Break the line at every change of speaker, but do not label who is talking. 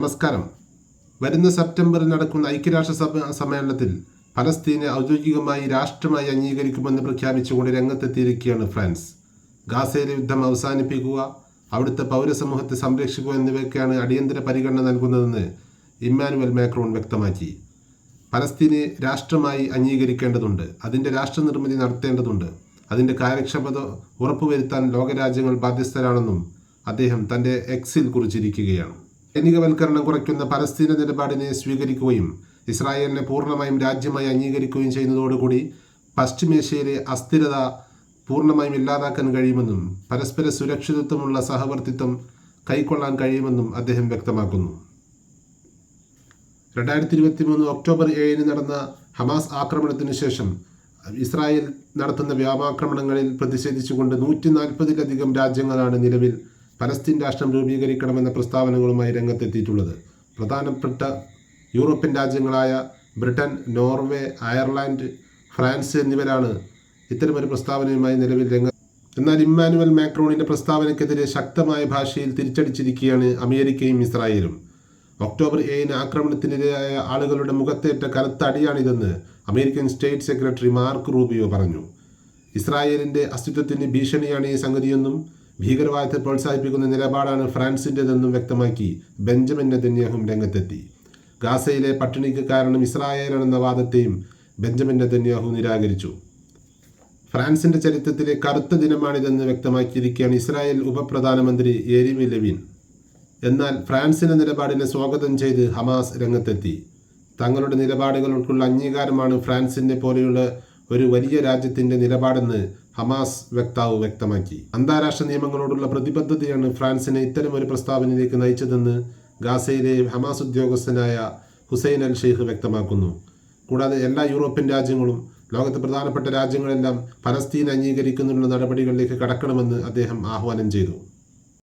നമസ്കാരം. വരുന്ന സെപ്റ്റംബറിൽ നടക്കുന്ന ഐക്യരാഷ്ട്ര സഭ സമ്മേളനത്തിൽ ഫലസ്തീനെ ഔദ്യോഗികമായി രാഷ്ട്രമായി അംഗീകരിക്കുമെന്ന് പ്രഖ്യാപിച്ചുകൊണ്ട് രംഗത്തെത്തിയിരിക്കുകയാണ് ഫ്രാൻസ്. ഗാസയിലെ യുദ്ധം അവസാനിപ്പിക്കുക അവിടുത്തെ പൗരസമൂഹത്തെ സംരക്ഷിക്കുക എന്നിവയ്ക്കാണ് അടിയന്തര പരിഗണന നൽകുന്നതെന്ന് ഇമ്മാനുവൽ മാക്രോൺ വ്യക്തമാക്കി. ഫലസ്തീനെ രാഷ്ട്രമായി അംഗീകരിക്കേണ്ടതുണ്ട് അതിന്റെ രാഷ്ട്രനിർമ്മിതി നടത്തേണ്ടതുണ്ട് അതിന്റെ കാര്യക്ഷമത ഉറപ്പുവരുത്താൻ ലോകരാജ്യങ്ങൾ ബാധ്യസ്ഥരാണെന്നും അദ്ദേഹം തന്റെ എക്സിൽ കുറിച്ചിരിക്കുകയാണ്. സൈനികവൽക്കരണം കുറയ്ക്കുന്ന പലസ്തീന നിലപാടിനെ സ്വീകരിക്കുകയും ഇസ്രായേലിനെ പൂർണമായും രാജ്യമായി അംഗീകരിക്കുകയും ചെയ്യുന്നതോടുകൂടി പശ്ചിമേഷ്യയിലെ അസ്ഥിരത പൂർണമായും ഇല്ലാതാക്കാൻ കഴിയുമെന്നും പരസ്പര സുരക്ഷിതത്വമുള്ള സഹവർത്തിത്വം കൈക്കൊള്ളാൻ കഴിയുമെന്നും അദ്ദേഹം വ്യക്തമാക്കുന്നു. രണ്ടായിരത്തി ഇരുപത്തി മൂന്ന് ഒക്ടോബർ ഏഴിന് നടന്ന ഹമാസ് ആക്രമണത്തിനു ശേഷം ഇസ്രായേൽ നടത്തുന്ന വ്യാപാക്രമണങ്ങളിൽ പ്രതിഷേധിച്ചുകൊണ്ട് നൂറ്റി നാൽപ്പതിലധികം രാജ്യങ്ങളാണ് നിലവിൽ പലസ്തീൻ രാഷ്ട്രം രൂപീകരിക്കണമെന്ന പ്രസ്താവനകളുമായി രംഗത്തെത്തിയിട്ടുള്ളത്. പ്രധാനപ്പെട്ട യൂറോപ്യൻ രാജ്യങ്ങളായ ബ്രിട്ടൻ നോർവേ അയർലാൻഡ് ഫ്രാൻസ് എന്നിവരാണ് ഇത്തരമൊരു പ്രസ്താവനയുമായി നിലവിൽ രംഗ എന്നാൽ ഇമ്മാനുവൽ മാക്രോണിന്റെ പ്രസ്താവനയ്ക്കെതിരെ ശക്തമായ ഭാഷയിൽ തിരിച്ചടിച്ചിരിക്കുകയാണ് അമേരിക്കയും ഇസ്രായേലും. ഒക്ടോബർ ഏഴിന് ആക്രമണത്തിനിരയായ ആളുകളുടെ മുഖത്തേറ്റ കനത്ത അടിയാണിതെന്ന് American state secretary Mark Rubio പറഞ്ഞു. ഇസ്രായേലിന്റെ അസ്തിത്വത്തിന് ഭീഷണിയാണ് ഈ സംഗതിയെന്നും ഭീകരവാദത്തെ പ്രോത്സാഹിപ്പിക്കുന്ന നിലപാടാണ് ഫ്രാൻസിന്റെതെന്നും വ്യക്തമാക്കി ബെഞ്ചമിൻ നെതന്യാഹും രംഗത്തെത്തി. ഗാസയിലെ പട്ടിണിക്ക് കാരണം ഇസ്രായേലാണെന്ന വാദത്തെയും ബെഞ്ചമിൻ നെതന്യാഹു നിരാകരിച്ചു. ഫ്രാൻസിന്റെ ചരിത്രത്തിലെ കറുത്ത ദിനമാണിതെന്ന് വ്യക്തമാക്കിയിരിക്കുകയാണ് ഇസ്രായേൽ ഉപപ്രധാനമന്ത്രി എരിമി ലെവിൻ. എന്നാൽ ഫ്രാൻസിന്റെ നിലപാടിനെ സ്വാഗതം ചെയ്ത് ഹമാസ് രംഗത്തെത്തി. തങ്ങളുടെ നിലപാടുകൾക്കുള്ള അംഗീകാരമാണ് ഫ്രാൻസിന്റെ പോലെയുള്ള ഒരു വലിയ രാജ്യത്തിന്റെ നിലപാടെന്ന് ഹമാസ് വക്താവ് വ്യക്തമാക്കി. അന്താരാഷ്ട്ര നിയമങ്ങളോടുള്ള പ്രതിബദ്ധതയാണ് ഫ്രാൻസിനെ ഇത്തരം ഒരു പ്രസ്താവനയിലേക്ക് നയിച്ചതെന്ന് ഗാസയിലെ ഹമാസ് ഉദ്യോഗസ്ഥനായ ഹുസൈൻ അൽ ഷെയ്ഖ് വ്യക്തമാക്കുന്നു. കൂടാതെ എല്ലാ യൂറോപ്യൻ രാജ്യങ്ങളും ലോകത്തെ പ്രധാനപ്പെട്ട രാജ്യങ്ങളെല്ലാം പലസ്തീൻ അംഗീകരിക്കുന്നതിനുള്ള നടപടികളിലേക്ക് കടക്കണമെന്ന് അദ്ദേഹം ആഹ്വാനം ചെയ്തു.